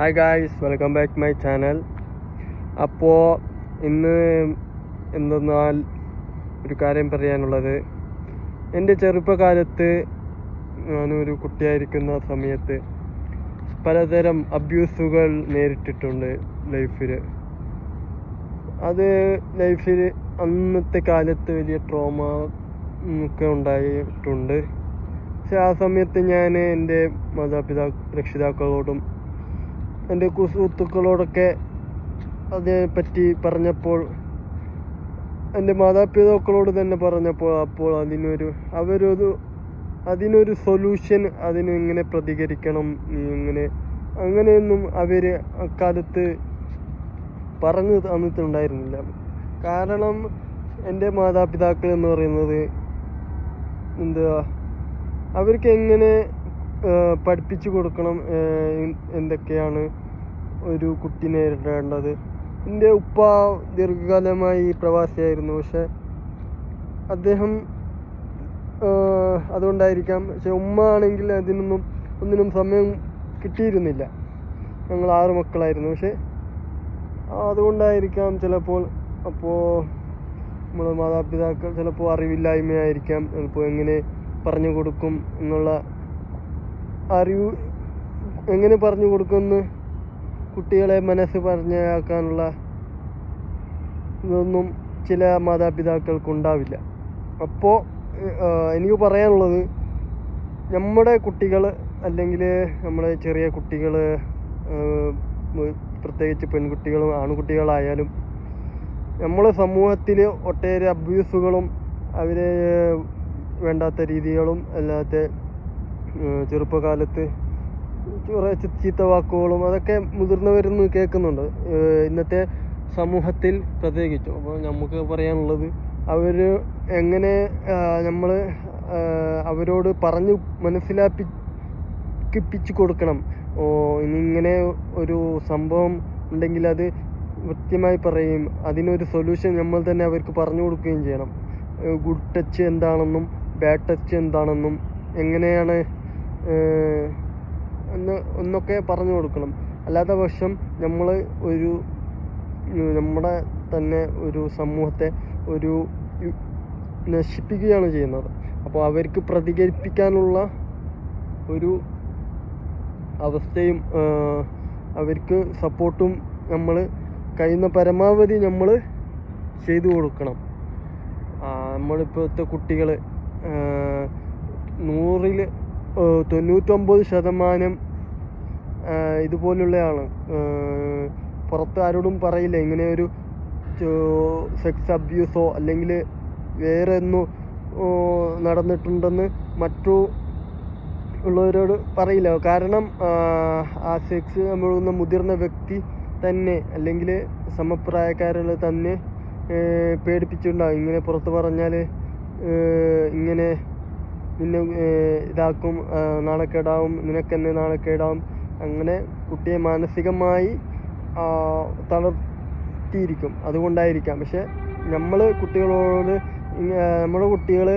Hi guys welcome back my channel അപ്പോൾ ഇന്ന് എന്തെന്നാൽ ഒരു കാര്യം പറയാനുള്ളത്. എന്റെ ചെറുപ്പകാലത്ത് ഞാനൊരു കുട്ടിയായിരിക്കുന്ന സമയത്ത് പലതരം അബ്യൂസുകൾ നേരിട്ടിട്ടുണ്ട് ലൈഫിൽ അത് ലൈഫിൽ അന്നത്തെ കാലത്ത് വലിയ ട്രോമ ഒക്കെ ഉണ്ടായിട്ടുണ്ട്. പക്ഷെ ആ സമയത്ത് ഞാൻ എന്റെ മാതാപിതാ രക്ഷിതാക്കളോടും എന്റെ സുഹൃത്തുക്കളോടൊക്കെ അതേപ്പറ്റി പറഞ്ഞപ്പോൾ എന്റെ മാതാപിതാക്കളോട് തന്നെ പറഞ്ഞപ്പോൾ അപ്പോൾ അതിനൊരു അവരൊരു അതിനൊരു സൊല്യൂഷൻ അതിന് ഇങ്ങനെ പ്രതികരിക്കണം നീ ഇങ്ങനെ അങ്ങനെയൊന്നും അവർ അക്കാലത്ത് പറഞ്ഞു തന്നിട്ടുണ്ടായിരുന്നില്ല. കാരണം എന്റെ മാതാപിതാക്കൾ എന്ന് പറയുന്നത് എന്താ അവർക്ക് എങ്ങനെ പഠിപ്പിച്ചു കൊടുക്കണം എന്തൊക്കെയാണ് ഒരു കുട്ടി നേരിടേണ്ടത്. എന്റെ ഉപ്പ ദീർഘകാലമായി പ്രവാസിയായിരുന്നു. പക്ഷെ അദ്ദേഹം അതുകൊണ്ടായിരിക്കാം. പക്ഷെ ഉമ്മ ആണെങ്കിൽ അതിനൊന്നും ഒന്നിനും സമയം കിട്ടിയിരുന്നില്ല. ഞങ്ങൾ ആറ് മക്കളായിരുന്നു. പക്ഷെ അതുകൊണ്ടായിരിക്കാം ചിലപ്പോൾ അപ്പോൾ നമ്മുടെ മാതാപിതാക്കൾ ചിലപ്പോൾ അറിവില്ലായ്മയായിരിക്കാം. ചിലപ്പോൾ എങ്ങനെ പറഞ്ഞു കൊടുക്കും എന്നുള്ള അറിവ് എങ്ങനെ പറഞ്ഞു കൊടുക്കുമെന്ന് കുട്ടികളെ മനസ്സ് പറഞ്ഞാക്കാനുള്ള ഇതൊന്നും ചില മാതാപിതാക്കൾക്ക് ഉണ്ടാവില്ല അപ്പോൾ എനിക്ക് പറയാനുള്ളത് നമ്മുടെ കുട്ടികൾ അല്ലെങ്കിൽ നമ്മുടെ ചെറിയ കുട്ടികൾ പ്രത്യേകിച്ച് പെൺകുട്ടികളും ആൺകുട്ടികളായാലും നമ്മുടെ സമൂഹത്തിൽ ഒട്ടേറെ അബ്യൂസുകളും അവരെ വേണ്ടാത്ത രീതികളും അല്ലാത്ത ചെറുപ്പകാലത്ത് കുറേ ചീത്ത വാക്കുകളും അതൊക്കെ മുതിർന്നവരിൽ നിന്ന് കേൾക്കുന്നുണ്ട് ഇന്നത്തെ സമൂഹത്തിൽ പ്രത്യേകിച്ചും. അപ്പോൾ നമുക്ക് പറയാനുള്ളത് അവർ എങ്ങനെ നമ്മൾ അവരോട് പറഞ്ഞു മനസ്സിലാക്കിപ്പിച്ച് കൊടുക്കണം. ഓ ഇങ്ങനെ ഒരു സംഭവം ഉണ്ടെങ്കിൽ അത് കൃത്യമായി പറയും. അതിനൊരു സൊല്യൂഷൻ നമ്മൾ തന്നെ അവർക്ക് പറഞ്ഞു കൊടുക്കുകയും ചെയ്യണം. ഗുഡ് ടച്ച് എന്താണെന്നും ബാഡ് ടച്ച് എന്താണെന്നും എങ്ങനെയാണ് എന്ന് എന്നൊക്കെ പറഞ്ഞു കൊടുക്കണം. അല്ലാത്ത പക്ഷം നമ്മൾ ഒരു നമ്മുടെ തന്നെ ഒരു സമൂഹത്തെ ഒരു നശിപ്പിക്കുകയാണ് ചെയ്യുന്നത്. അപ്പോൾ അവർക്ക് പ്രതികരിപ്പിക്കാനുള്ള ഒരു അവസ്ഥയും അവർക്ക് സപ്പോർട്ടും നമ്മൾ കഴിയുന്ന പരമാവധി നമ്മൾ ചെയ്തു കൊടുക്കണം. നമ്മളിപ്പോഴത്തെ കുട്ടികൾ നൂറിൽ തൊണ്ണൂറ്റൊമ്പത് ശതമാനം ഇതുപോലുള്ളതാണ് പുറത്ത് ആരോടും പറയില്ല. ഇങ്ങനെ ഒരു സെക്സ് അബ്യൂസോ അല്ലെങ്കിൽ വേറെ ഒന്നും നടന്നിട്ടുണ്ടെന്ന് മറ്റു ഉള്ളവരോട് പറയില്ല. കാരണം ആ, സെക്സ് നമ്മളുന്ന മുതിർന്ന വ്യക്തി തന്നെ അല്ലെങ്കിൽ സമപ്രായക്കാരുകൾ തന്നെ പേടിപ്പിച്ചിട്ടുണ്ടാകും ഇങ്ങനെ പുറത്ത് പറഞ്ഞാൽ ഇങ്ങനെ നിന്നെ ഇതാക്കും നിനക്ക് നാണക്കേടാവും നിനക്കെന്നെ നാണക്കേടാവും. അങ്ങനെ കുട്ടിയെ മാനസികമായി തളർത്തിയിരിക്കും. അതുകൊണ്ടായിരിക്കാം. പക്ഷെ നമ്മൾ കുട്ടികളോട് നമ്മുടെ കുട്ടികൾ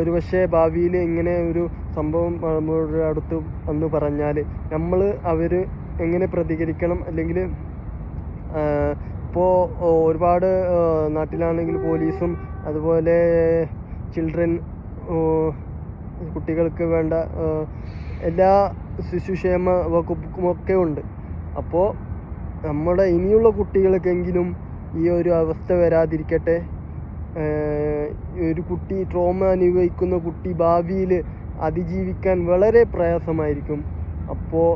ഒരു പക്ഷേ ഭാവിയിൽ ഇങ്ങനെ ഒരു സംഭവം നമ്മുടെ അടുത്ത് വന്ന് പറഞ്ഞാൽ നമ്മൾ അവർ എങ്ങനെ പ്രതികരിക്കണം? അല്ലെങ്കിൽ ഇപ്പോൾ ഒരുപാട് നാട്ടിലാണെങ്കിൽ പോലീസും അതുപോലെ ചിൽഡ്രൻ കുട്ടികൾക്ക് വേണ്ട എല്ലാ ശിശുക്ഷേമ വകുപ്പും ഒക്കെ ഉണ്ട്. അപ്പോൾ നമ്മുടെ ഇനിയുള്ള കുട്ടികൾക്കെങ്കിലും ഈ ഒരു അവസ്ഥ വരാതിരിക്കട്ടെ. ഒരു കുട്ടി ട്രോമ അനുഭവിക്കുന്ന കുട്ടി ഭാവിയിൽ അതിജീവിക്കാൻ വളരെ പ്രയാസമായിരിക്കും. അപ്പോൾ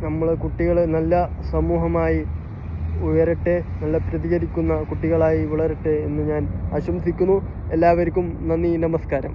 നമ്മൾ കുട്ടികൾ നല്ല സമൂഹമായി ഉയരട്ടെ നല്ല പ്രതികരിക്കുന്ന കുട്ടികളായി വളരട്ടെ എന്ന് ഞാൻ ആശംസിക്കുന്നു. എല്ലാവർക്കും നന്ദി നമസ്കാരം.